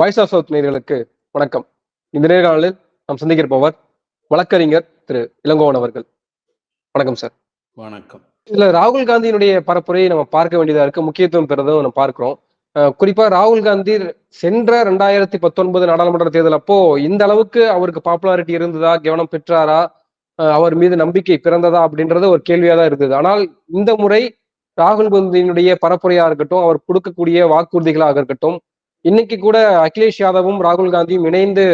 Voice of south நேயர்களுக்கு வணக்கம். இந்த நேர்காணலில் நாம் சந்திக்கிறப்பவர் வழக்கறிஞர் திரு இளங்கோவன் அவர்கள். வணக்கம் சார் வணக்கம். இதுல ராகுல் காந்தியினுடைய பரப்புரையை நம்ம பார்க்க வேண்டியதா இருக்கு. முக்கியத்துவம் பெறதும் நம்ம பார்க்கிறோம். குறிப்பா ராகுல் காந்தி சென்ற ரெண்டாயிரத்தி பத்தொன்பது நாடாளுமன்ற தேர்தல் அப்போ இந்த அளவுக்கு அவருக்கு பாப்புலாரிட்டி இருந்ததா? கவனம் பெற்றாரா? அவர் மீது நம்பிக்கை பிறந்ததா? அப்படின்றது ஒரு கேள்வியா தான் இருந்தது. ஆனால் இந்த முறை ராகுல் காந்தியினுடைய பரப்புரையா இருக்கட்டும் அவர் கொடுக்கக்கூடிய வாக்குறுதிகளாக இருக்கட்டும் இன்னைக்கு கூட அகிலேஷ் யாதவும் ராகுல் காந்தியும் இணைந்து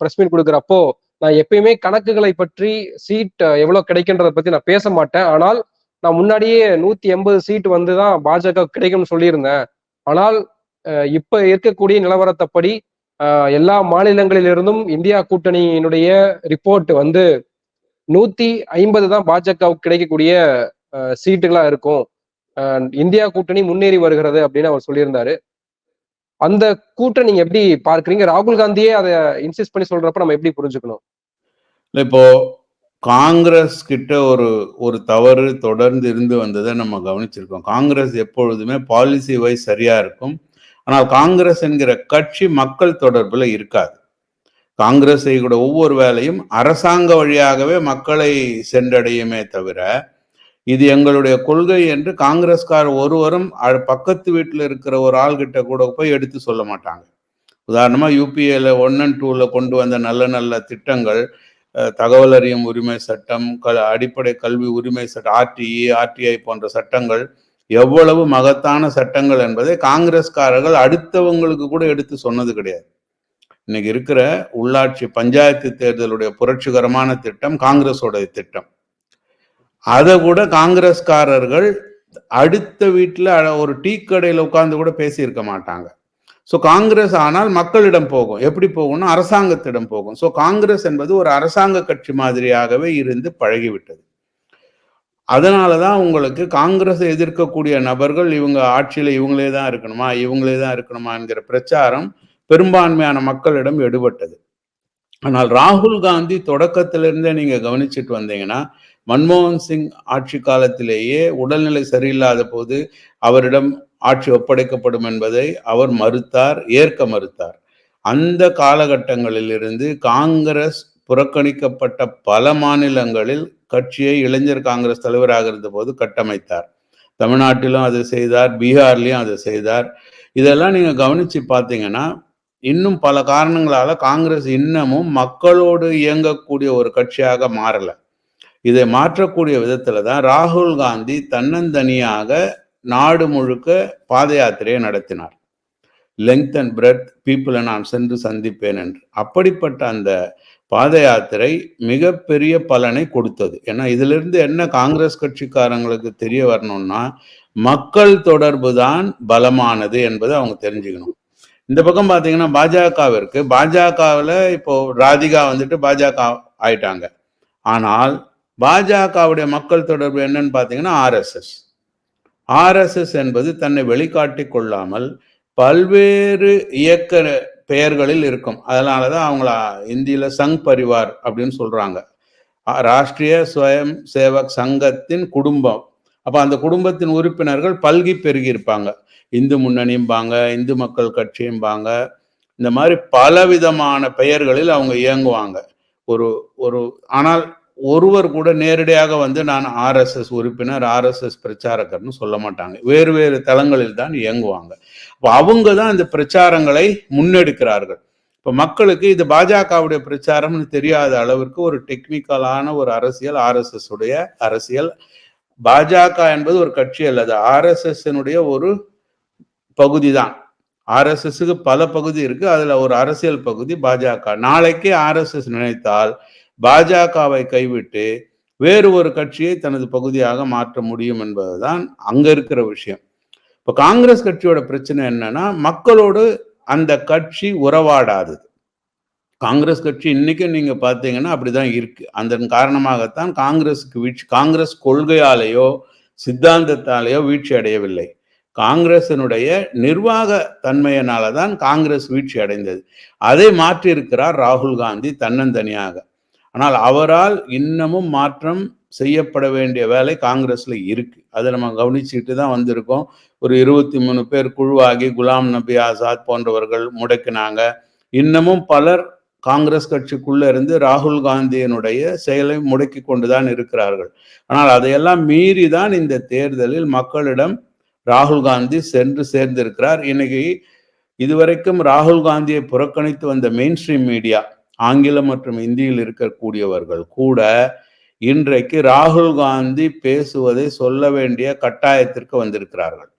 பிரஸ் மீட் கொடுக்குறப்போ நான் எப்பயுமே கணக்குகளை பற்றி சீட் எவ்வளவு கிடைக்கின்றத பத்தி நான் பேச மாட்டேன். ஆனால் நான் முன்னாடியே நூத்தி எண்பது சீட் வந்து தான் பாஜக கிடைக்கும்னு சொல்லியிருந்தேன். ஆனால் இப்ப இருக்கக்கூடிய நிலவரத்தைப்படி எல்லா மாநிலங்களிலிருந்தும் இந்தியா கூட்டணியினுடைய ரிப்போர்ட் வந்து நூத்தி ஐம்பது தான் பாஜகவுக்கு கிடைக்கக்கூடிய சீட்டுகளா இருக்கும். இந்தியா கூட்டணி முன்னேறி வருகிறது அப்படின்னு அவர் சொல்லியிருந்தாரு. அந்த கூட்டம் நீங்க எப்படி பார்க்குறீங்க? ராகுல் காந்தியே அதை இன்சிஸ்ட் பண்ணி சொல்றப்ப நம்ம எப்படி புரிஞ்சுக்கணும்? இப்போ காங்கிரஸ் கிட்ட ஒரு ஒரு தவறு தொடர்ந்து இருந்து வந்ததை நம்ம கவனிச்சிருக்கோம். காங்கிரஸ் எப்பொழுதுமே பாலிசி வைஸ் சரியா இருக்கும். ஆனால் காங்கிரஸ் என்கிற கட்சி மக்கள் தொடர்பில் இருக்காது. காங்கிரஸ் கூட ஒவ்வொரு வேலையும் அரசாங்க வழியாகவே மக்களை சென்றடையுமே தவிர இது எங்களுடைய கொள்கை என்று காங்கிரஸ்கார் ஒருவரும் அ- பக்கத்து வீட்டில் இருக்கிற ஒரு ஆள்கிட்ட கூட போய் எடுத்து சொல்ல மாட்டாங்க. உதாரணமாக யூபிஏல ஒன் அண்ட் டூவில் கொண்டு வந்த நல்ல நல்ல திட்டங்கள் தகவல் அறியும் உரிமை சட்டம் க அடிப்படை கல்வி உரிமை சட்டம் ஆர்டிஇ ஆர்டிஐ போன்ற சட்டங்கள் எவ்வளவு மகத்தான சட்டங்கள் என்பதை காங்கிரஸ்காரர்கள் அடுத்தவங்களுக்கு கூட எடுத்து சொன்னது கிடையாது. இன்னைக்கு இருக்கிற உள்ளாட்சி பஞ்சாயத்து தேர்தலுடைய புரட்சிகரமான திட்டம் காங்கிரஸோட திட்டம். அதை கூட காங்கிரஸ்காரர்கள் அடுத்த வீட்டில் ஒரு டீ கடையில் உட்கார்ந்து கூட பேசியிருக்க மாட்டாங்க. ஸோ காங்கிரஸ் ஆனால் மக்களிடம் போகும். எப்படி போகும்னா அரசாங்கத்திடம் போகும். ஸோ காங்கிரஸ் என்பது ஒரு அரசாங்க கட்சி மாதிரியாகவே இருந்து பழகிவிட்டது. அதனால தான் உங்களுக்கு காங்கிரஸை எதிர்க்கக்கூடிய நபர்கள் இவங்க ஆட்சியில் இவங்களே தான் இருக்கணுமா இவங்களே தான் இருக்கணுமா என்கிற பிரச்சாரம் பெரும்பான்மையான மக்களிடம் எடுபட்டது. ஆனால் ராகுல் காந்தி தொடக்கத்திலிருந்தே நீங்க கவனிச்சிட்டு வந்தீங்கன்னா மன்மோகன் சிங் ஆட்சி காலத்திலேயே உடல்நிலை சரியில்லாத போது அவரிடம் ஆட்சி ஒப்படைக்கப்படும் என்பதை அவர் மறுத்தார் ஏற்க மறுத்தார். அந்த காலகட்டங்களிலிருந்து காங்கிரஸ் புறக்கணிக்கப்பட்ட பல மாநிலங்களில் கட்சியை இளைஞர் காங்கிரஸ் தலைவராக இருந்தபோது கட்டமைத்தார். தமிழ்நாட்டிலும் அதை செய்தார் பீகார்லயும் அதை செய்தார். இதெல்லாம் நீங்கள் கவனிச்சு பார்த்தீங்கன்னா இன்னும் பல காரணங்களால காங்கிரஸ் இன்னமும் மக்களோடு இயங்கக்கூடிய ஒரு கட்சியாக மாறலை. இதை மாற்றக்கூடிய விதத்துல தான் ராகுல் காந்தி தன்னந்தனியாக நாடு முழுக்க பாத யாத்திரையை நடத்தினார் லெங்த் அண்ட் பிரெத் பீப்புளை நான் சென்று சந்திப்பேன் என்று. அப்படிப்பட்ட அந்த பாத யாத்திரை மிகப்பெரிய பலனை கொடுத்தது. ஏன்னா இதிலிருந்து என்ன காங்கிரஸ் கட்சிக்காரங்களுக்கு தெரிய வரணும்னா மக்கள் தொடர்பு தான் பலமானது என்பதை அவங்க தெரிஞ்சுக்கணும். இந்த பக்கம் பார்த்தீங்கன்னா பாஜகவிற்கு. பாஜகவில் இப்போ ராதிகா வந்துட்டு பாஜக ஆயிட்டாங்க. ஆனால் பாஜகவுடைய மக்கள் தொடர்பு என்னன்னு பார்த்தீங்கன்னா ஆர்எஸ்எஸ் ஆர்எஸ்எஸ் என்பது தன்னை வெளிக்காட்டி கொள்ளாமல் பல்வேறு இயக்க பெயர்களில் இருக்கும். அதனால தான் அவங்கள இந்தியில சங் பரிவார் அப்படின்னு சொல்றாங்க. ராஷ்டிரிய சுயம் சேவக் சங்கத்தின் குடும்பம். அப்போ அந்த குடும்பத்தின் உறுப்பினர்கள் பல்கி பெருகி இருப்பாங்க. இந்து முன்னணியும்பாங்க இந்து மக்கள் கட்சியும்பாங்க. இந்த மாதிரி பலவிதமான பெயர்களில் அவங்க இயங்குவாங்க. ஒரு ஒரு ஆனால் ஒருவர் கூட நேரடியாக வந்து நான் ஆர்எஸ்எஸ் உறுப்பினர் ஆர்எஸ்எஸ் பிரச்சாரகர்னு சொல்ல மாட்டாங்க. வேறு வேறு தளங்களில் தான் இயங்குவாங்க. இப்போ அவங்க தான் இந்த பிரச்சாரங்களை முன்னெடுக்கிறார்கள். இப்போ மக்களுக்கு இது பாஜகவுடைய பிரச்சாரம்னு தெரியாத அளவிற்கு ஒரு டெக்னிக்கலான ஒரு அரசியல் ஆர்எஸ்எஸ் உடைய அரசியல் பாஜக என்பது ஒரு கட்சி அல்லது ஆர்எஸ்எஸ்னுடைய ஒரு பகுதி தான். ஆர்எஸ்எஸ்க்கு பல பகுதி இருக்கு. அதுல ஒரு அரசியல் பகுதி பாஜக. நாளைக்கே ஆர்எஸ்எஸ் நினைத்தால் பாஜகவை கைவிட்டு வேறு ஒரு கட்சியை தனது பகுதியாக மாற்ற முடியும் என்பதுதான் அங்க இருக்கிற விஷயம். இப்ப காங்கிரஸ் கட்சியோட பிரச்சனை என்னன்னா மக்களோடு அந்த கட்சி உறவாடாதது காங்கிரஸ் கட்சி இன்னைக்கும் நீங்க பாத்தீங்கன்னா அப்படிதான் இருக்கு. அதன் காரணமாகத்தான் காங்கிரஸுக்கு வீழ்ச்சி காங்கிரஸ் கொள்கையாலேயோ சித்தாந்தத்தாலேயோ வீழ்ச்சி அடையவில்லை. காங்கிரசினுடைய நிர்வாக தன்மையினால தான் காங்கிரஸ் வீழ்ச்சி அடைந்தது. அதை மாற்றியிருக்கிறார் ராகுல் காந்தி தன்னந்தனியாக. ஆனால் அவரால் இன்னமும் மாற்றம் செய்யப்பட வேண்டிய வேலை காங்கிரஸ்ல இருக்கு. அதை நம்ம கவனிச்சுட்டு தான் வந்திருக்கோம். ஒரு இருபத்தி மூணு பேர் குழுவாகி குலாம் நபி ஆசாத் போன்றவர்கள் முடக்கினாங்க. இன்னமும் பலர் காங்கிரஸ் கட்சிக்குள்ள இருந்து ராகுல் காந்தியினுடைய செயலை முடக்கி கொண்டுதான் இருக்கிறார்கள். ஆனால் அதையெல்லாம் மீறி தான் இந்த தேர்தலில் மக்களிடம் ராகுல் காந்தி சென்று சேர்ந்திருக்கிறார். இன்னைக்கு இதுவரைக்கும் ராகுல் காந்தியை புறக்கணித்து வந்த மெயின் ஸ்ட்ரீம் மீடியா ஆங்கிலம் மற்றும் இந்தியில் இருக்கக்கூடியவர்கள் கூட இன்றைக்கு ராகுல் காந்தி பேசுவதை சொல்ல வேண்டிய கட்டாயத்திற்கு வந்திருக்கிறார்கள்.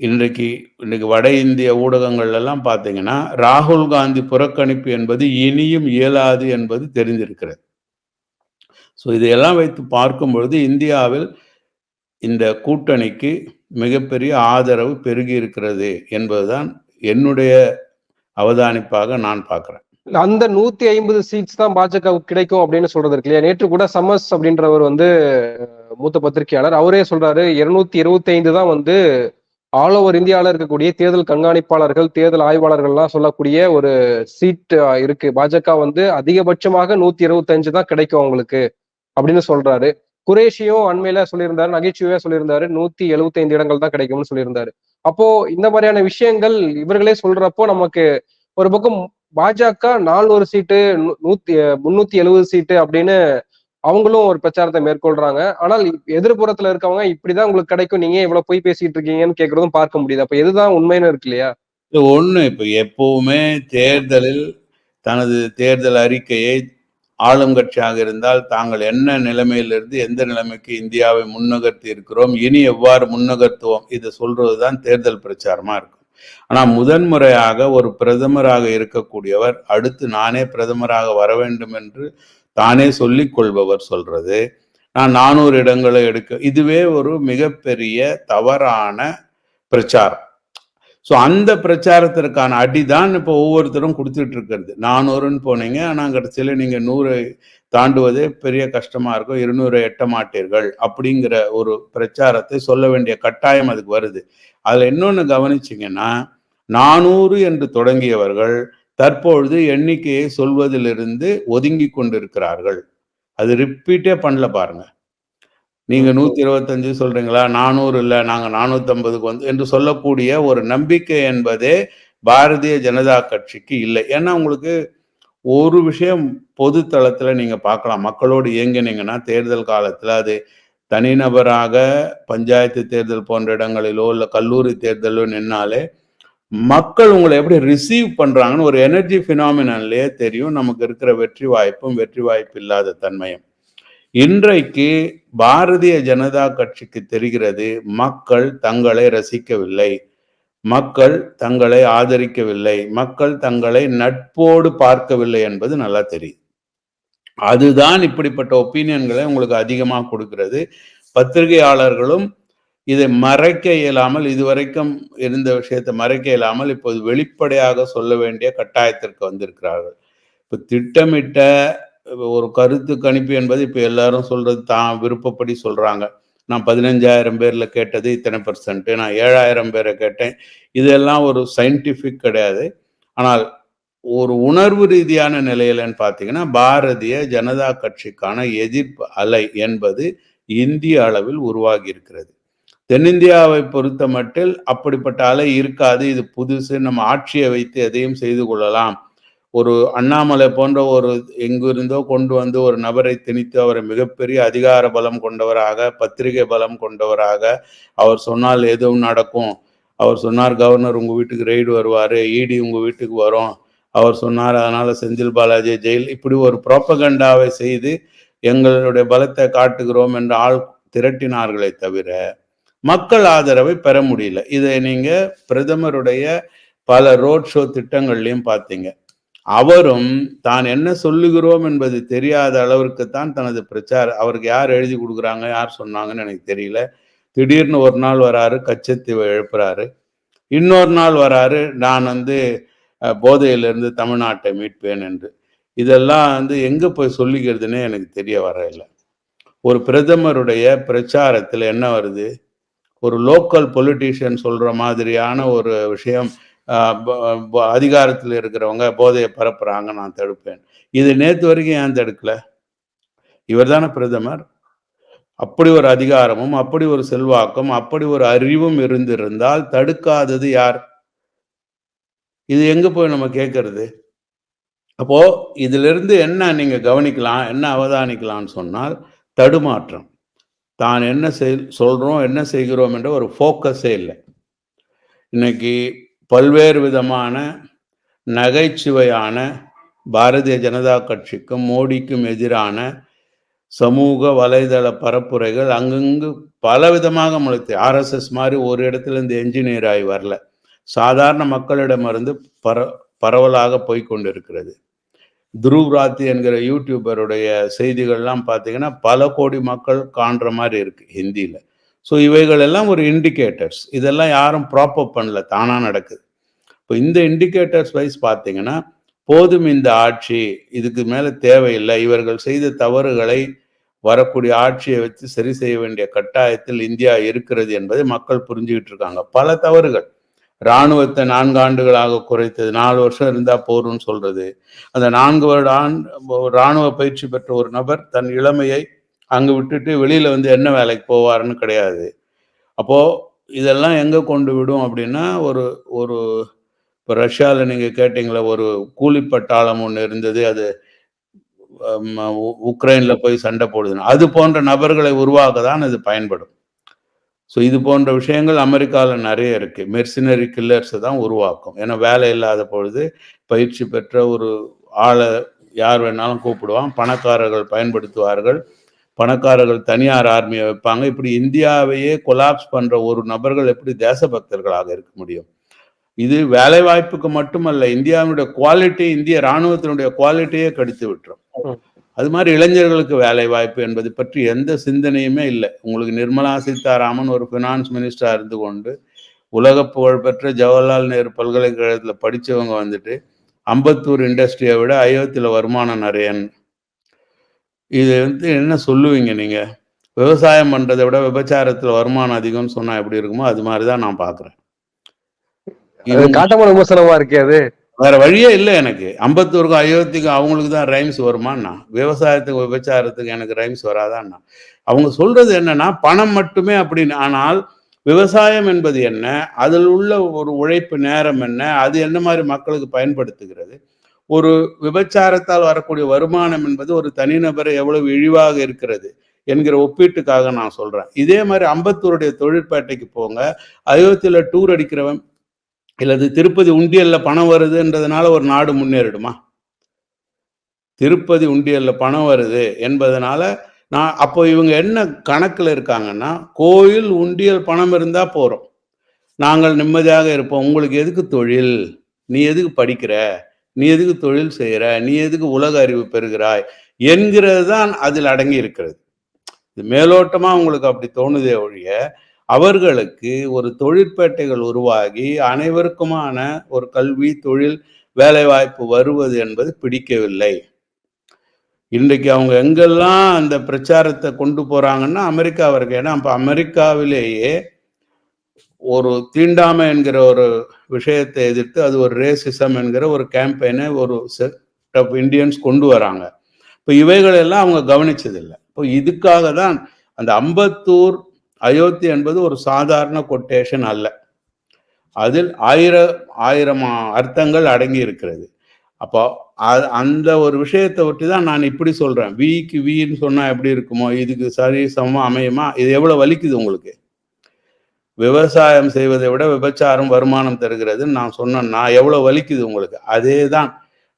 இன்றைக்கு இன்னைக்கு வட இந்திய ஊடகங்கள் எல்லாம் பார்த்தீங்கன்னா ராகுல் காந்தி புறக்கணிப்பு என்பது இனியும் இயலாது என்பது தெரிந்திருக்கிறது. ஸோ இதையெல்லாம் வைத்து பார்க்கும் பொழுது இந்தியாவில் இந்த கூட்டணிக்கு மிகப்பெரிய ஆதரவு பெருகி இருக்கிறது என்பதுதான் என்னுடைய அவதானிப்பாக நான் பார்க்குறேன். அந்த நூத்தி ஐம்பது சீட்ஸ் தான் பாஜக கிடைக்கும் அப்படின்னு சொல்றது இருக்கு இல்லையா? நேற்று கூட சமஸ் அப்படின்றவர் வந்து மூத்த பத்திரிகையாளர். அவரே சொல்றாரு இருநூத்தி இருபத்தி ஐந்து தான் வந்து ஆல் ஓவர் இந்தியாவில் இருக்கக்கூடிய தேர்தல் கண்காணிப்பாளர்கள் தேர்தல் ஆய்வாளர்கள்லாம் சொல்லக்கூடிய ஒரு சீட் இருக்கு. பாஜக வந்து அதிகபட்சமாக நூத்தி இருபத்தஞ்சு தான் கிடைக்கும் அவங்களுக்கு அப்படின்னு சொல்றாரு. குரேஷியும் அண்மையில சொல்லியிருந்தாரு நகைச்சுவையா சொல்லியிருந்தாரு நூத்தி எழுபத்தி ஐந்து இடங்கள் தான் கிடைக்கும்னு சொல்லியிருந்தாரு. அப்போ இந்த மாதிரியான விஷயங்கள் இவர்களே சொல்றப்போ நமக்கு ஒரு பக்கம் பாஜக நானூறு சீட்டு நூ- நூத்தி முன்னூத்தி எழுபது சீட்டு அப்படின்னு அவங்களும் ஒரு பிரச்சாரத்தை மேற்கொள்றாங்க. ஆனால் எதிர்ப்புறத்துல இருக்கவங்க இப்படிதான் உங்களுக்கு கிடைக்கும் நீங்க இவ்வளவு போய் பேசிட்டு இருக்கீங்கன்னு கேக்குறதும் பார்க்க முடியுது. அப்ப எதுதான் உண்மைன்னு இருக்கு இல்லையா? இது ஒண்ணு இப்ப எப்பவுமே தேர்தலில் தனது தேர்தல் அறிக்கையை ஆளும் கட்சியாக இருந்தால் தாங்கள் என்ன நிலைமையிலிருந்து எந்த நிலைமைக்கு இந்தியாவை முன்னகர்த்தி இருக்கிறோம் இனி எவ்வாறு முன்னகர்த்துவோம் இதை சொல்றதுதான் தேர்தல் பிரச்சாரமா இருக்கும். ஆனால் முதன்முறையாக ஒரு பிரதமராக இருக்கக்கூடியவர் அடுத்து நானே பிரதமராக வர வேண்டும் என்று தானே சொல்லிக் கொள்பவர் சொல்றது. நான் நானூறு இடங்களை எடுக்க இதுவே ஒரு மிகப்பெரிய தவறான பிரச்சாரம். ஸோ அந்த பிரச்சாரத்திற்கான அடிதான் இப்போ ஒவ்வொருத்தரும் கொடுத்துட்டு இருக்கிறது. நானூறுன்னு போனீங்க ஆனால் கடைசியில் நீங்கள் நூறு தாண்டுவதே பெரிய கஷ்டமா இருக்கும். இருநூறு எட்ட மாட்டீர்கள் அப்படிங்கிற ஒரு பிரச்சாரத்தை சொல்ல வேண்டிய கட்டாயம் அதுக்கு வருது. அதில் இன்னொன்று கவனிச்சிங்கன்னா நானூறு என்று தொடங்கியவர்கள் தற்பொழுது எண்ணிக்கையை சொல்வதிலிருந்து ஒதுங்கி கொண்டிருக்கிறார்கள். அது ரிப்பீட்டே பண்ணல பாருங்க. நீங்க நூத்தி இருபத்தஞ்சு சொல்றீங்களா? நானூறு இல்ல நாங்க நானூத்தி ஐம்பதுக்கு வந்து என்று சொல்லக்கூடிய ஒரு நம்பிக்கை என்பதே பாரதிய ஜனதா கட்சிக்கு இல்லை. ஏன்னா உங்களுக்கு ஒரு விஷயம் பொது தளத்தில் நீங்கள் பார்க்கலாம். மக்களோடு இயங்கினீங்கன்னா தேர்தல் காலத்தில் அது தனிநபராக பஞ்சாயத்து தேர்தல் போன்ற இடங்களிலோ இல்லை கல்லூரி தேர்தலோ நின்னாலே மக்கள் உங்களை எப்படி ரிசீவ் பண்ணுறாங்கன்னு ஒரு எனர்ஜி பினாமினன்லயே தெரியும். நமக்கு இருக்கிற வெற்றி வாய்ப்பும் வெற்றி வாய்ப்பு இல்லாத தன்மையும். இன்றைக்கு பாரதிய ஜனதா கட்சிக்கு தெரிகிறது மக்கள் தங்களை ரசிக்கவில்லை. மக்கள் தங்களை ஆதரிக்கவில்லை. மக்கள் தங்களை நட்போடு பார்க்கவில்லை என்பது நல்லா தெரியும் அதுதான் இப்படிப்பட்ட ஒப்பீனியன்களை உங்களுக்கு அதிகமாக கொடுக்கிறது. பத்திரிகையாளர்களும் இதை மறைக்க இயலாமல் இதுவரைக்கும் இருந்த விஷயத்தை மறைக்க இயலாமல் இப்போது வெளிப்படையாக சொல்ல வேண்டிய கட்டாயத்திற்கு வந்திருக்கிறார்கள். இப்போ திட்டமிட்ட ஒரு கருத்து கணிப்பு என்பது இப்போ எல்லாரும் சொல்றது தான் விருப்பப்படி சொல்றாங்க. நான் பதினஞ்சாயிரம் பேரில் கேட்டது இத்தனை பர்சன்ட்டு நான் ஏழாயிரம் பேரை கேட்டேன். இதெல்லாம் ஒரு சயின்டிஃபிக் கிடையாது. ஆனால் ஒரு உணர்வு ரீதியான நிலையிலன்னு பார்த்தீங்கன்னா பாரதிய ஜனதா கட்சிக்கான எதிர்ப்பு அலை என்பது இந்திய அளவில் உருவாகி இருக்கிறது. தென்னிந்தியாவை பொறுத்த மட்டில் அப்படிப்பட்ட அலை இருக்காது. இது புதுசு. நம்ம ஆட்சியை வைத்து எதையும் செய்து கொள்ளலாம். ஒரு அண்ணாமலை போன்ற ஒரு எங்கிருந்தோ கொண்டு வந்து ஒரு நபரை திணித்து அவரை மிகப்பெரிய அதிகார பலம் கொண்டவராக பத்திரிகை பலம் கொண்டவராக அவர் சொன்னால் எதுவும் நடக்கும். அவர் சொன்னார் கவர்னர் உங்கள் வீட்டுக்கு ரெய்டு வருவார் இடி உங்கள் வீட்டுக்கு வரும். அவர் சொன்னார் அதனால் செந்தில் பாலாஜி ஜெயில். இப்படி ஒரு புரோப்பகண்டாவை செய்து எங்களுடைய பலத்தை காட்டுகிறோம் என்று ஆள் திரட்டினார்களே தவிர மக்கள் ஆதரவை பெற முடியல. இதை நீங்கள் பிரதமருடைய பல ரோட் ஷோ திட்டங்கள்லையும் பார்த்தீங்க. அவரும் தான் என்ன சொல்லுகிறோம் என்பது தெரியாத அளவிற்கு தான் தனது பிரச்சார அவருக்கு யார் எழுதி கொடுக்குறாங்க யார் சொன்னாங்கன்னு எனக்கு தெரியல. திடீர்னு ஒரு நாள் வராரு கச்சத்தீவை எழுப்புறாரு. இன்னொரு நாள் வராரு நான் வந்து போதையிலிருந்து தமிழ்நாட்டை மீட்பேன் என்று. இதெல்லாம் வந்து எங்க போய் சொல்லிக்கிறதுனே எனக்கு தெரிய வர ஒரு பிரதமருடைய பிரச்சாரத்தில் என்ன வருது? ஒரு லோக்கல் பொலிட்டீஷியன் சொல்ற மாதிரியான ஒரு விஷயம் அதிகாரத்தில் இருக்கிறவங்க போதையை பரப்புறாங்க நான் தடுப்பேன். இது நேற்று வரைக்கும் ஏன் தடுக்கல? இவர் தானே பிரதமர்? அப்படி ஒரு அதிகாரமும் அப்படி ஒரு செல்வாக்கும் அப்படி ஒரு அறிவும் இருந்திருந்தால் தடுக்காதது யார்? இது எங்க போய் நம்ம கேட்கறது அப்போ இதிலிருந்து என்ன நீங்க கவனிக்கலாம் என்ன அவதானிக்கலாம்னு சொன்னால் தடுமாற்றம். தான் என்ன செய் சொல்றோம் என்ன செய்கிறோம் என்ற ஒரு ஃபோக்கஸே இல்லை. இன்னைக்கு பல்வேறு விதமான நகைச்சுவையான பாரதிய ஜனதா கட்சிக்கும் மோடிக்கும் எதிரான சமூக வலைதள பரப்புரைகள் அங்கங்கு பலவிதமாக முளைத்து ஆர்எஸ்எஸ் மாதிரி ஒரு இடத்துல இந்த என்ஜினியர் ஆகி வரல. சாதாரண மக்களிடமிருந்து பர பரவலாக போய்கொண்டிருக்கிறது துருவ் ராத்தி என்கிற யூடியூபருடைய செய்திகள்லாம் பார்த்தீங்கன்னா பல கோடி மக்கள் காண்ற மாதிரி இருக்கு ஹிந்தியில். ஸோ இவைகள் எல்லாம் ஒரு இண்டிகேட்டர்ஸ் இதெல்லாம் யாரும் ப்ராப்பப் பண்ணல தானாக நடக்குது. இப்போ இந்த இண்டிகேட்டர்ஸ் வைஸ் பார்த்தீங்கன்னா போதும் இந்த ஆட்சி இதுக்கு மேலே தேவையில்லை. இவர்கள் செய்த தவறுகளை வரக்கூடிய ஆட்சியை வச்சு சரி செய்ய வேண்டிய கட்டாயத்தில் இந்தியா இருக்கிறது என்பதை மக்கள் புரிஞ்சுக்கிட்டு இருக்காங்க. பல தவறுகள். இராணுவத்தை நான்கு ஆண்டுகளாக குறைத்தது நாலு வருஷம் இருந்தால் போரும்னு சொல்றது. அந்த நான்கு வருட ஆண்டு இராணுவ பயிற்சி பெற்ற ஒரு நபர் தன் இளமையை அங்கே விட்டுட்டு வெளியில் வந்து என்ன வேலைக்கு போவாருன்னு கிடையாது. அப்போது இதெல்லாம் எங்கே கொண்டு விடும் அப்படின்னா ஒரு ஒரு இப்போ ரஷ்யாவில் நீங்கள் கேட்டிங்களே ஒரு கூலிப்பட்டாளம் ஒன்று இருந்தது அது உக்ரைனில் போய் சண்டை போடுதுன்னு அது போன்ற நபர்களை உருவாக்க தான் இது பயன்படும். ஸோ இது போன்ற விஷயங்கள் அமெரிக்காவில் நிறைய இருக்குது மெர்சினரி கில்லர்ஸை தான் உருவாக்கும். ஏன்னா வேலை இல்லாத பொழுது பயிற்சி பெற்ற ஒரு ஆளை யார் வேணாலும் கூப்பிடுவான். பணக்காரர்கள் பயன்படுத்துவார்கள். பணக்காரர்கள் தனியார் ஆர்மியை வைப்பாங்க. இப்படி இந்தியாவையே கொலாப்ஸ் பண்ற ஒரு நபர்கள் எப்படி தேசபக்தர்களாக இருக்க முடியும்? இது வேலை வாய்ப்புக்கு மட்டுமல்ல இந்தியாவினுடைய குவாலிட்டி இந்திய இராணுவத்தினுடைய குவாலிட்டியே கடித்து விட்டுரும். அது மாதிரி இளைஞர்களுக்கு வேலை வாய்ப்பு என்பது பற்றி எந்த சிந்தனையுமே இல்லை. உங்களுக்கு நிர்மலா சீதாராமன் ஒரு ஃபினான்ஸ் மினிஸ்டரா இருந்து கொண்டு உலக புகழ்பெற்ற ஜவஹர்லால் நேரு பல்கலைக்கழகத்தில் படித்தவங்க வந்துட்டு அம்பத்தூர் இண்டஸ்ட்ரியை விட அயோத்தியில் வருமானம் நிறையன்னு இது வந்து என்ன சொல்லுவீங்க நீங்க? விவசாயம் பண்றதை விட விபச்சாரத்துல வருமானம் அதிகம்னு சொன்னா எப்படி இருக்குமோ அது மாதிரி தான் நான் பாக்குறேன். காட்டமான விமர்சனமா இருக்கே அது? வேற வழியே இல்லை எனக்கு. அம்பத்தூருக்கும் அயோத்திக்கும் அவங்களுக்கு தான் ரைம்ஸ் வருமானா விவசாயத்துக்கு விபச்சாரத்துக்கு எனக்கு ரைம்ஸ் வராதான்னா. அவங்க சொல்றது என்னன்னா பணம் மட்டுமே அப்படின்னு. ஆனால் விவசாயம் என்பது என்ன? அதில் உள்ள ஒரு உழைப்பு நேரம் என்ன? அது என்ன மாதிரி மக்களுக்கு பயன்படுத்துகிறது? ஒரு விபச்சாரத்தால் வரக்கூடிய வருமானம் என்பது ஒரு தனிநபர் எவ்வளவு இழிவாக இருக்கிறது என்கிற ஒப்பீட்டுக்காக நான் சொல்றேன். இதே மாதிரி அம்பத்தூருடைய தொழிற்பேட்டைக்கு போங்க. அயோத்தியில டூர் அடிக்கிறவன் இல்லது திருப்பதி உண்டியல்ல பணம் வருதுன்றதுனால ஒரு நாடு முன்னேறிடுமா? திருப்பதி உண்டியல்ல பணம் வருது என்பதனால நான் அப்போ இவங்க என்ன கணக்கில் இருக்காங்கன்னா கோயில் உண்டியல் பணம் இருந்தா போறோம். நாங்கள் நிம்மதியாக இருப்போம். உங்களுக்கு எதுக்கு தொழில்? நீ எதுக்கு படிக்கிற? நீ எதுக்கு தொழில் செய்கிற நீ எதுக்கு உலக அறிவு பெறுகிறாய்? என்கிறது தான் அதில் அடங்கி இருக்கிறது. இது மேலோட்டமா உங்களுக்கு அப்படி தோணுதே ஒழிய அவர்களுக்கு ஒரு தொழிற்பேட்டைகள் உருவாகி அனைவருக்குமான ஒரு கல்வி தொழில் வேலைவாய்ப்பு வருவது என்பது பிடிக்கவில்லை. இன்றைக்கு அவங்க எங்கெல்லாம் அந்த பிரச்சாரத்தை கொண்டு போகிறாங்கன்னா அமெரிக்கா வரைக்கும் ஏன்னா அப்போ அமெரிக்காவிலேயே ஒரு தீண்டாமை என்கிற ஒரு விஷயத்தை எதிர்த்து அது ஒரு ரேசிசம் என்கிற ஒரு கேம்பெயினை ஒரு செட் ஆஃப் இந்தியன்ஸ் கொண்டு வராங்க. இப்போ இவைகள் எல்லாம் அவங்க கவனிச்சதில்லை. இப்போ இதுக்காக தான் அந்த அம்பத்தூர் அயோத்தி என்பது ஒரு சாதாரண கொட்டேஷன் அல்ல. அதில் ஆயிர ஆயிரம் அர்த்தங்கள் அடங்கி இருக்கிறது. அப்போ அந்த ஒரு விஷயத்தை ஒட்டி தான் நான் இப்படி சொல்கிறேன் விக்கு வின்னு சொன்னால் எப்படி இருக்குமோ இதுக்கு சரி சமமாக அமையுமா இது எவ்வளோ வலிக்குது உங்களுக்கு? விவசாயம் செய்வதை விட விபச்சாரம் வருமானம் தருகிறதுன்னு நான் சொன்னேன். நான் எவ்வளவு வலிக்குது உங்களுக்கு? அதே தான்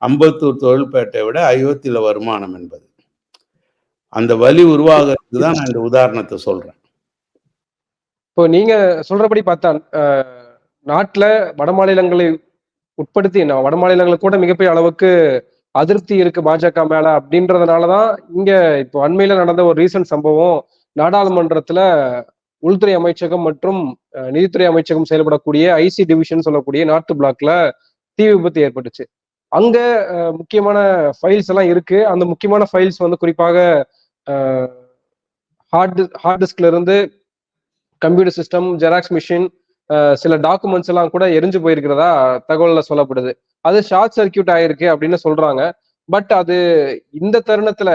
அம்பத்தூர் தொழில்பேட்டை விட அயோத்தியில் வருமானம் என்பது. அந்த வலி உருவாகிறதுக்கு தான் நான் இந்த உதாரணத்தை சொல்றேன். இப்போ நீங்க சொல்றபடி பார்த்தா நாட்டுல வடமாநிலங்களை உட்படுத்தி நான் மாநிலங்களுக்கு கூட மிகப்பெரிய அளவுக்கு அதிருப்தி இருக்கு பாஜக மேல அப்படின்றதுனாலதான் இங்க இப்போ அண்மையில நடந்த ஒரு ரீசன்ட் சம்பவம் நாடாளுமன்றத்துல உள்துறை அமைச்சகம் மற்றும் நிதித்துறை அமைச்சகம் செயல்படக்கூடிய ஐசி டிவிஷன் சொல்லக்கூடிய நார்த் பிளாக்ல தீ விபத்து ஏற்பட்டுச்சு. அங்க முக்கியமான ஃபைல்ஸ் எல்லாம் இருக்கு. அந்த முக்கியமான ஃபைல்ஸ் வந்து குறிப்பாக ஹார்ட் ஹார்ட் டிஸ்க்ல இருந்து கம்ப்யூட்டர் சிஸ்டம் ஜெராக்ஸ் மிஷின் சில டாக்குமெண்ட்ஸ் எல்லாம் கூட எரிஞ்சு போயிருக்கிறதா தகவல்ல சொல்லப்படுது. அது ஷார்ட் சர்க்கியூட் ஆயிருக்கு அப்படின்னு சொல்றாங்க. பட் அது இந்த தருணத்துல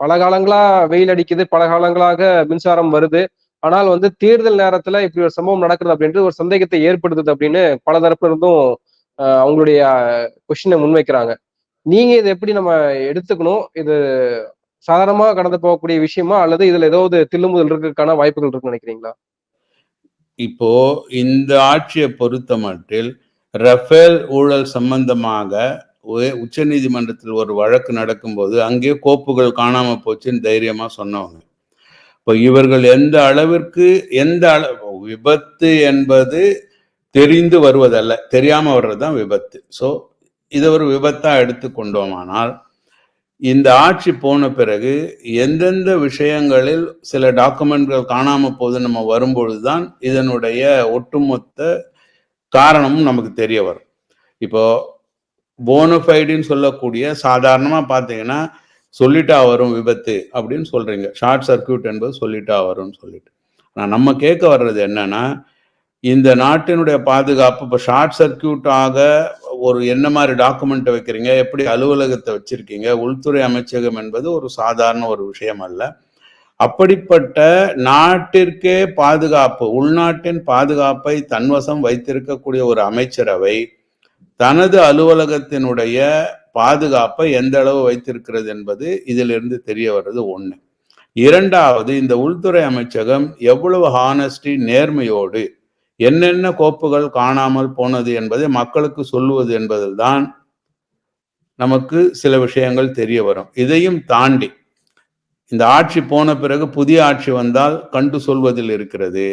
பல காலங்களா வெயில் அடிக்குது. பல காலங்களாக மின்சாரம் வருது. ஆனால் வந்து தேர்தல் நேரத்துல இப்படி ஒரு சம்பவம் நடக்குது அப்படின்றது ஒரு சந்தேகத்தை ஏற்படுத்துது அப்படின்னு பல தரப்புல இருந்தும் அவங்களுடைய கொஷினை முன்வைக்கிறாங்க. நீங்க இதை எப்படி நம்ம எடுத்துக்கணும்? இது சாதாரணமா கடந்து போகக்கூடிய விஷயமா? அல்லது இதுல ஏதாவது தில்லுமுதல் இருக்கிறதுக்கான வாய்ப்புகள் இருக்குன்னு நினைக்கிறீங்களா? இப்போ இந்த ஆட்சியை பொறுத்த மட்டில் ரஃபேல் ஊழல் சம்பந்தமாக உச்ச உச்சநீதிமன்றத்தில் ஒரு வழக்கு நடக்கும்போது அங்கே கோப்புகள் காணாம போச்சுன்னு தைரியமா சொன்னவங்க. இப்போ இவர்கள் எந்த அளவிற்கு எந்த அளவு விபத்து என்பது தெரிந்து வருவதல்ல. தெரியாமல் வர்றது தான் விபத்து. ஸோ இதை ஒரு விபத்தாக எடுத்துக்கொண்டோமானால் இந்த ஆட்சி போன பிறகு எந்தெந்த விஷயங்களில் சில டாக்குமெண்ட்கள் காணாமல் போகுது நம்ம வரும்பொழுதுதான் இதனுடைய ஒட்டுமொத்த காரணமும் நமக்கு தெரிய வரும். இப்போ போனோஃபைடுன்னு சொல்லக்கூடிய சாதாரணமாக பார்த்தீங்கன்னா சொல்லிட்டா வரும் விபத்து அப்படின்னு சொல்றீங்க. ஷார்ட் சர்க்யூட் என்பது சொல்லிட்டா வரும்னு சொல்லிட்டு. நான் நம்ம கேட்க வர்றது என்னன்னா இந்த நாட்டினுடைய பாதுகாப்பு இப்போ ஷார்ட் சர்க்யூட் ஆக ஒரு என்ன மாதிரி டாக்குமெண்ட்டை வைக்கிறீங்க? எப்படி அலுவலகத்தை வச்சிருக்கீங்க? உள்துறை அமைச்சகம் என்பது ஒரு சாதாரண ஒரு விஷயம் அல்ல. அப்படிப்பட்ட நாட்டிற்கே பாதுகாப்பு உள்நாட்டின் பாதுகாப்பை தன்வசம் வைத்திருக்கக்கூடிய ஒரு அமைச்சரவை தனது அலுவலகத்தினுடைய பாதுகாப்பை எந்த அளவு வைத்திருக்கிறது என்பது இதிலிருந்து தெரிய வர்றது ஒண்ணு. இரண்டாவது இந்த உள்துறை அமைச்சகம் எவ்வளவு ஹானஸ்டி நேர்மையோடு என்னென்ன கோப்புகள் காணாமல் போனது என்பதை மக்களுக்கு சொல்லுவது என்பதில்தான் நமக்கு சில விஷயங்கள் தெரிய வரும். இதையும் தாண்டி இந்த ஆட்சி போன பிறகு புதிய ஆட்சி வந்தால் கண்டு சொல்வதில் இருக்கிறது.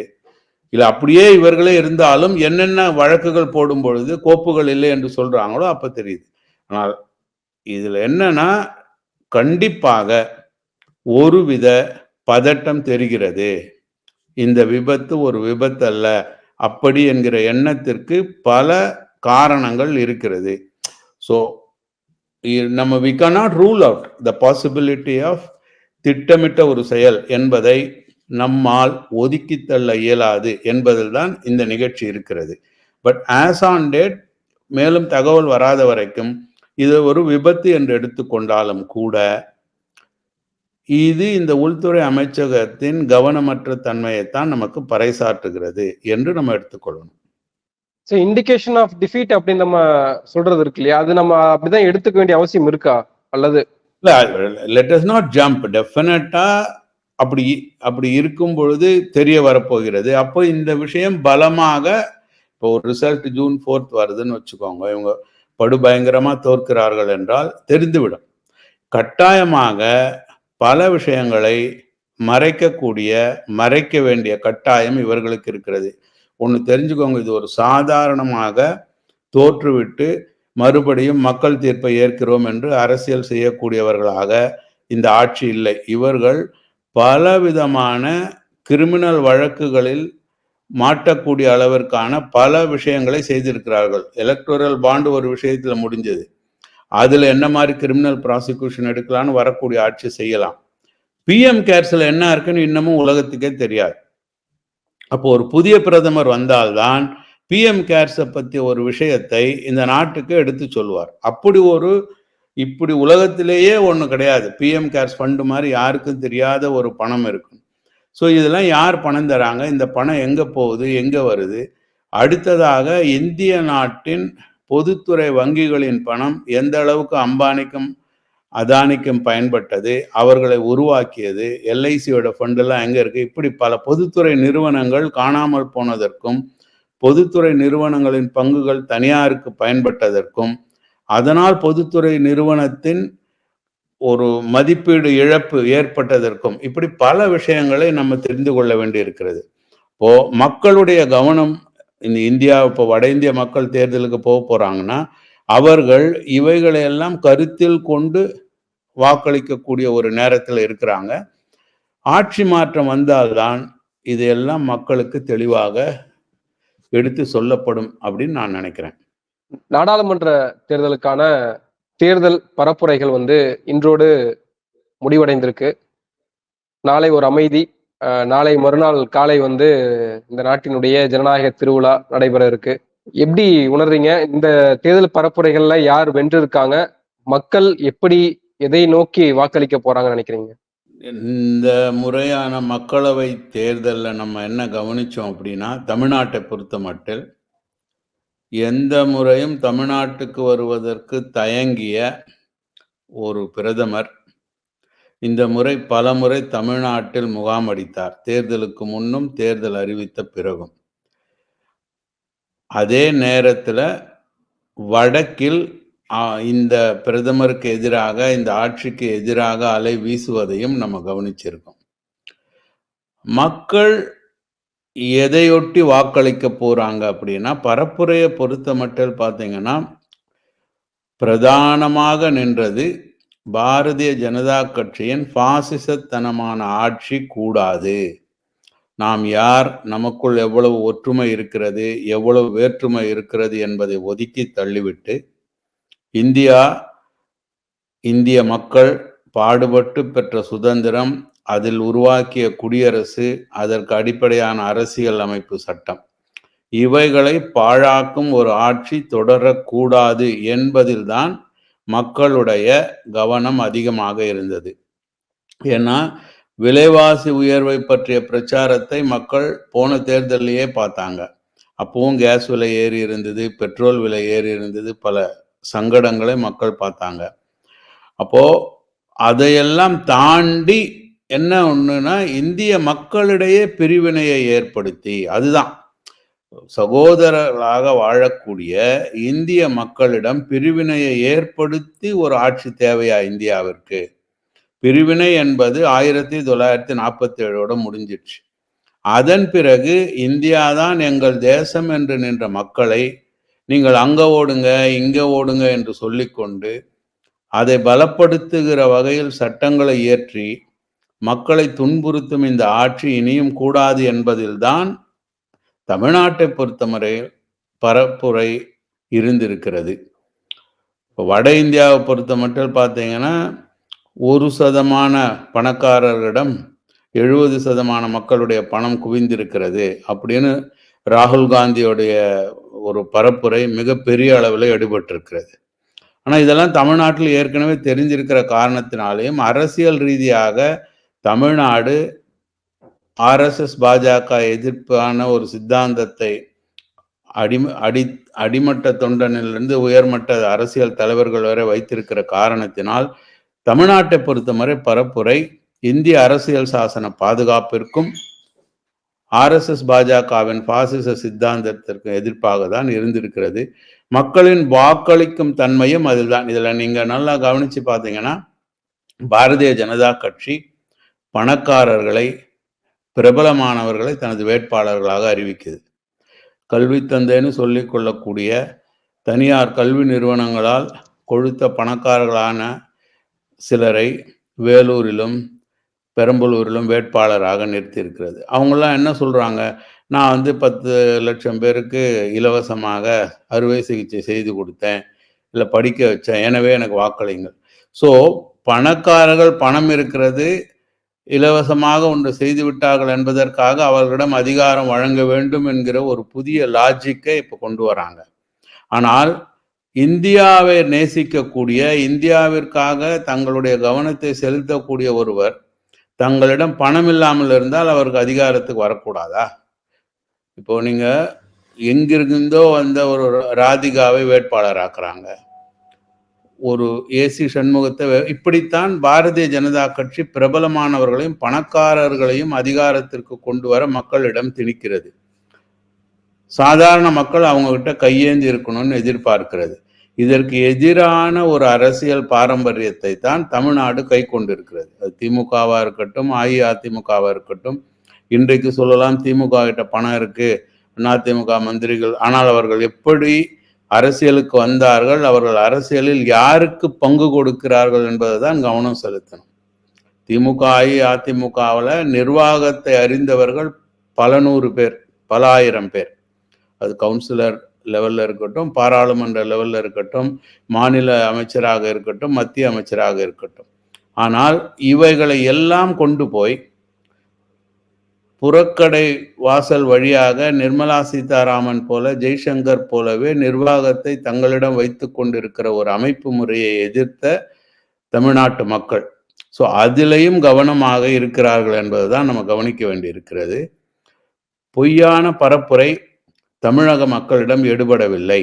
இல்லை அப்படியே இவர்களே இருந்தாலும் என்னென்ன வழக்குகள் போடும் பொழுது கோப்புகள் இல்லை என்று சொல்றாங்களோ அப்ப தெரியுது. ஆனால் இதில் என்னன்னா கண்டிப்பாக ஒருவித பதட்டம் தெரிகிறது. இந்த விபத்து ஒரு விபத்து அல்ல அப்படி என்கிற எண்ணத்திற்கு பல காரணங்கள் இருக்கிறது. ஸோ நம்ம we cannot rule out the possibility of திட்டமிட்ட ஒரு செயல் என்பதை நம்மால் ஒதுக்கித்தள்ள தள்ள இயலாது என்பதில்தான் இந்த நிகழ்ச்சி இருக்கிறது. பட் ஆஸ் ஆன் டேட் மேலும் தகவல் வராத வரைக்கும் இது ஒரு விபத்து என்று எடுத்துக்கொண்டாலும் கூட இது இந்த உள்துறை அமைச்சகத்தின் கவனமற்ற தன்மையைத்தான் நமக்கு பறைசாற்றுகிறது என்று நம்ம எடுத்துக்கொள்ளணும். ஸோ இண்டிகேஷன் ஆஃப் டிஃபீட் அப்படின்னு நம்ம சொல்றது இருக்கு இல்லையா? அது நம்ம அப்படிதான் எடுத்துக்க வேண்டிய அவசியம் இருக்கா? அல்லது லெட் அஸ் நாட் ஜம்ப் டெஃபினட்டா அப்படி அப்படி இருக்கும் பொழுது தெரிய வரப்போகிறது. அப்போ இந்த விஷயம் பலமாக இப்போ ஒரு ரிசல்ட் ஜூன் ஃபோர்த் வருதுன்னு வச்சுக்கோங்க இவங்க படுபயங்கரமாக தோற்கிறார்கள் என்றால் தெரிந்துவிடும். கட்டாயமாக பல விஷயங்களை மறைக்கக்கூடிய மறைக்க வேண்டிய கட்டாயம் இவர்களுக்கு இருக்கிறது. ஒன்று தெரிஞ்சுக்கோங்க இது ஒரு சாதாரணமாக தோற்றுவிட்டு மறுபடியும் மக்கள் தீர்ப்பை ஏற்கிறோம் என்று அரசியல் செய்யக்கூடியவர்களாக இந்த ஆட்சி இல்லை. இவர்கள் பலவிதமான கிரிமினல் வழக்குகளில் மாட்டக்கூடிய அளவிற்கான பல விஷயங்களை செய்திருக்கிறார்கள். எலக்டோரல் பாண்டு ஒரு விஷயத்தில் முடிஞ்சது. அதில் என்ன மாதிரி கிரிமினல் ப்ராசிக்யூஷன் எடுக்கலாம்னு வரக்கூடிய ஆட்சி செய்யலாம். பிஎம் கேர்ஸில் என்ன இருக்குன்னு இன்னமும் உலகத்துக்கே தெரியாது. அப்போ ஒரு புதிய பிரதமர் வந்தால்தான் பிஎம் கேர்ஸை பற்றி ஒரு விஷயத்தை இந்த நாட்டுக்கு எடுத்து சொல்லுவார் அப்படி ஒரு இப்படி உலகத்திலேயே ஒன்று கிடையாது. பிஎம் கேர்ஸ் ஃபண்டு மாதிரி யாருக்கும் தெரியாத ஒரு பணம் இருக்கும். ஸோ இதெல்லாம் யார் பணம் தராங்க? இந்த பணம் எங்கே போகுது? எங்கே வருது? அடுத்ததாக இந்திய நாட்டின் பொதுத்துறை வங்கிகளின் பணம் எந்த அளவுக்கு அம்பானிக்கும் அதானிக்கும் பயன்பட்டது? அவர்களை உருவாக்கியது? எல்ஐசியோட ஃபண்டெல்லாம் எங்கே இருக்குது இப்படி பல பொதுத்துறை நிறுவனங்கள் காணாமல் போனதற்கும் பொதுத்துறை நிறுவனங்களின் பங்குகள் தனியாருக்கு பயன்பட்டதற்கும் அதனால் பொதுத்துறை நிறுவனத்தின் ஒரு மதிப்பீடு இழப்பு ஏற்பட்டதற்கும் இப்படி பல விஷயங்களை நம்ம தெரிந்து கொள்ள வேண்டி இருக்கிறது இப்போ மக்களுடைய கவனம் இந்த இந்தியா இப்போ வட இந்திய மக்கள் தேர்தலுக்கு போக போறாங்கன்னா அவர்கள் இவைகளை எல்லாம் கருத்தில் கொண்டு வாக்களிக்கக்கூடிய ஒரு நேரத்தில் இருக்கிறாங்க. ஆட்சி மாற்றம் வந்தால்தான் இதையெல்லாம் மக்களுக்கு தெளிவாக எடுத்து சொல்லப்படும் அப்படின்னு நான் நினைக்கிறேன். நாடாளுமன்ற தேர்தலுக்கான தேர்தல் பரப்புரைகள் வந்து இன்றோடு முடிவடைந்திருக்கு. நாளை ஒரு அமைதி நாளை மறுநாள் காலை வந்து இந்த நாட்டினுடைய ஜனநாயக திருவிழா நடைபெற இருக்கு. எப்படி உணர்றீங்க? இந்த தேர்தல் பரப்புரைகள்ல யார் வென்றிருக்காங்க? மக்கள் எப்படி எதை நோக்கி வாக்களிக்க போறாங்கன்னு நினைக்கிறீங்க? இந்த முறையான மக்களவை தேர்தலில் நம்ம என்ன கவனிச்சோம் அப்படின்னா தமிழ்நாட்டை பொறுத்த மட்டும் எந்த முறையும் தமிழ்நாட்டுக்கு வருவதற்கு தயங்கிய ஒரு பிரதமர் இந்த முறை பல முறை தமிழ்நாட்டில் முகாமடித்தார் தேர்தலுக்கு முன்னும் தேர்தல் அறிவித்த பிறகும். அதே நேரத்தில் வடக்கில் இந்த பிரதமருக்கு எதிராக இந்த ஆட்சிக்கு எதிராக அலை வீசுவதையும் நம்ம கவனிச்சிருக்கோம். மக்கள் எதையொட்டி வாக்களிக்க போகிறாங்க அப்படின்னா பரப்புரையை பொறுத்த மட்டும் பார்த்தீங்கன்னா பிரதானமாக நின்றது பாரதிய ஜனதா கட்சியின் பாசிசத்தனமான ஆட்சி கூடாது. நாம் யார்? நமக்குள் எவ்வளவு ஒற்றுமை இருக்கிறது? எவ்வளவு வேற்றுமை இருக்கிறது என்பதை ஒதுக்கி தள்ளிவிட்டு இந்தியா இந்திய மக்கள் பாடுபட்டு பெற்ற சுதந்திரம் அதில் உருவாக்கிய குடியரசு அதற்கு அடிப்படையான அரசியல் அமைப்பு சட்டம். இவைகளை பாழாக்கும் ஒரு ஆட்சி தொடரக்கூடாது என்பதில்தான் மக்களுடைய கவனம் அதிகமாக இருந்தது. ஏன்னா விலைவாசி உயர்வை பற்றிய பிரச்சாரத்தை மக்கள் போன தேர்தலையே பார்த்தாங்க. அப்பவும் கேஸ் விலை ஏறி இருந்தது பெட்ரோல் விலை ஏறி இருந்தது பல சங்கடங்களை மக்கள் பார்த்தாங்க. அப்போ அதையெல்லாம் தாண்டி என்ன ஒன்றுனா இந்திய மக்களிடையே பிரிவினையை ஏற்படுத்தி அதுதான். சகோதரர்களாக வாழக்கூடிய இந்திய மக்களிடம் பிரிவினையை ஏற்படுத்தி ஒரு ஆட்சி தேவையா இந்தியாவிற்கு? பிரிவினை என்பது ஆயிரத்தி தொள்ளாயிரத்தி நாற்பத்தி ஏழோட முடிஞ்சிடுச்சு. அதன் பிறகு இந்தியா தான் எங்கள் தேசம் என்று நின்ற மக்களை நீங்கள் அங்கே ஓடுங்க இங்கே ஓடுங்க என்று சொல்லிக்கொண்டு அதை பலப்படுத்துகிற வகையில் சட்டங்களை இயற்றி மக்களை துன்புறுத்தும் இந்த ஆட்சி இனியும் கூடாது என்பதில்தான் தமிழ்நாட்டை பொறுத்தவரை பரப்புரை இருந்திருக்கிறது. இப்போ வட இந்தியாவை பொறுத்த மட்டும் பார்த்தீங்கன்னா ஒரு சதமான பணக்காரர்களிடம் எழுபது சதமான மக்களுடைய பணம் குவிந்திருக்கிறது அப்படின்னு ராகுல் காந்தியோடைய ஒரு பரப்புரை மிகப்பெரிய அளவில் எடுபட்டிருக்கிறது. ஆனால் இதெல்லாம் தமிழ்நாட்டில் ஏற்கனவே தெரிஞ்சிருக்கிற காரணத்தினாலேயும் அரசியல் ரீதியாக தமிழ்நாடு ஆர்எஸ்எஸ் பாஜக எதிர்ப்பான ஒரு சித்தாந்தத்தை அடிம அடி அடிமட்ட தொண்டனிலிருந்து உயர்மட்ட அரசியல் தலைவர்கள் வரை வைத்திருக்கிற காரணத்தினால் தமிழ்நாட்டை பொறுத்தவரை பரப்புரை இந்திய அரசியல் சாசன பாதுகாப்பிற்கும் ஆர்எஸ்எஸ் பாஜகவின் பாசிச சித்தாந்தத்திற்கு எதிர்ப்பாக தான் இருந்திருக்கிறது. மக்களின் வாக்களிக்கும் தன்மையும் அதில்தான். இதில் நீங்கள் நல்லா கவனிச்சு பார்த்தீங்கன்னா பாரதிய ஜனதா கட்சி பணக்காரர்களை பிரபலமானவர்களை தனது வேட்பாளர்களாக அறிவிக்குது. கல்வி தந்தைன்னு சொல்லிக்கொள்ளக்கூடிய தனியார் கல்வி நிறுவனங்களால் கொழுத்த பணக்காரர்களான சிலரை வேலூரிலும் பெரம்பலூரிலும் வேட்பாளராக நிறுத்தியிருக்கிறது. அவங்களாம் என்ன சொல்கிறாங்க நான் வந்து பத்து லட்சம் பேருக்கு இலவசமாக அறுவை சிகிச்சை செய்து கொடுத்தேன் இல்லை படிக்க வச்சேன் எனவே எனக்கு வாக்களிங்கள் ஸோ பணக்காரர்கள் பணம் இருக்கிறது இலவசமாக ஒன்று செய்துவிட்டார்கள் என்பதற்காக அவர்களிடம் அதிகாரம் வழங்க வேண்டும் என்கிற ஒரு புதிய லாஜிக்கை இப்போ கொண்டு வராங்க. ஆனால் இந்தியாவை நேசிக்கக்கூடிய இந்தியாவிற்காக தங்களுடைய கவனத்தை செலுத்தக்கூடிய ஒருவர் தங்களிடம் பணம் இல்லாமல் இருந்தால் அவருக்கு அதிகாரத்துக்கு வரக்கூடாதா? இப்போ நீங்கள் எங்கிருந்தோ வந்த ஒரு ராதிகாவை வேட்பாளராக்குறாங்க. ஒரு ஏசி சண்முகத்தை இப்படித்தான் பாரதிய ஜனதா கட்சி பிரபலமானவர்களையும் பணக்காரர்களையும் அதிகாரத்திற்கு கொண்டு வர மக்களிடம் திணிக்கிறது. சாதாரண மக்கள் அவங்க கிட்ட கையேந்தி இருக்கணும்னு எதிர்பார்க்கிறது. இதற்கு எதிரான ஒரு அரசியல் பாரம்பரியத்தை தான் தமிழ்நாடு கை கொண்டிருக்கிறது. அது திமுகவா இருக்கட்டும் அஇஅதிமுகவா இருக்கட்டும். இன்றைக்கு சொல்லலாம் திமுக கிட்ட பணம் இருக்கு அதிமுக மந்திரிகள் ஆனால் அவர்கள் எப்படி அரசியலுக்கு வந்தார்கள். அவர்கள் அரசியலில் யாருக்கு பங்கு கொடுக்கிறார்கள் என்பதை தான் கவனம் செலுத்தணும். திமுக அஇஅதிமுகவில் நிர்வாகத்தை அறிந்தவர்கள் பல நூறு பேர் பல ஆயிரம் பேர். அது கவுன்சிலர் லெவலில் இருக்கட்டும் பாராளுமன்ற லெவலில் இருக்கட்டும் மாநில அமைச்சராக இருக்கட்டும் மத்திய அமைச்சராக இருக்கட்டும். ஆனால் இவைகளை எல்லாம் கொண்டு போய் புறக்கடை வாசல் வழியாக நிர்மலா சீதாராமன் போல ஜெய்சங்கர் போலவே நிர்வாகத்தை தங்களிடம் வைத்து கொண்டிருக்கிற ஒரு அமைப்பு முறையை எதிர்த்த தமிழ்நாட்டு மக்கள். ஸோ அதிலையும் கவனமாக இருக்கிறார்கள் என்பதுதான் நம்ம கவனிக்க வேண்டி இருக்கிறது பொய்யான பரப்புரை தமிழக மக்களிடம் எடுபடவில்லை.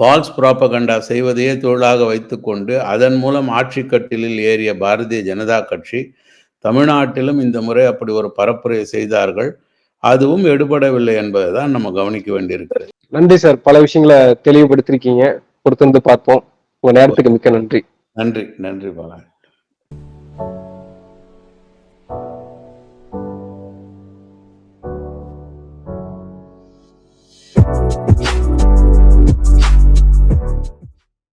ஃபால்ஸ் ப்ராப்பகண்டா செய்வதையே தொழிலாக வைத்துக்கொண்டு அதன் மூலம் ஆட்சி கட்டிலில் ஏறிய பாரதிய ஜனதா கட்சி தமிழ்நாட்டிலும் இந்த முறை அப்படி ஒரு பரப்புரை செய்தார்கள். அதுவும் எடுபடவில்லை என்பதை தான் நம்ம கவனிக்க வேண்டியிருக்கிறது. நன்றி சார். பல விஷயங்களை தெளிவுபடுத்திருக்கீங்க. பொறுத்திருந்து பார்ப்போம். உங்க நேரத்துக்கு மிக்க நன்றி. நன்றி. நன்றி பாலா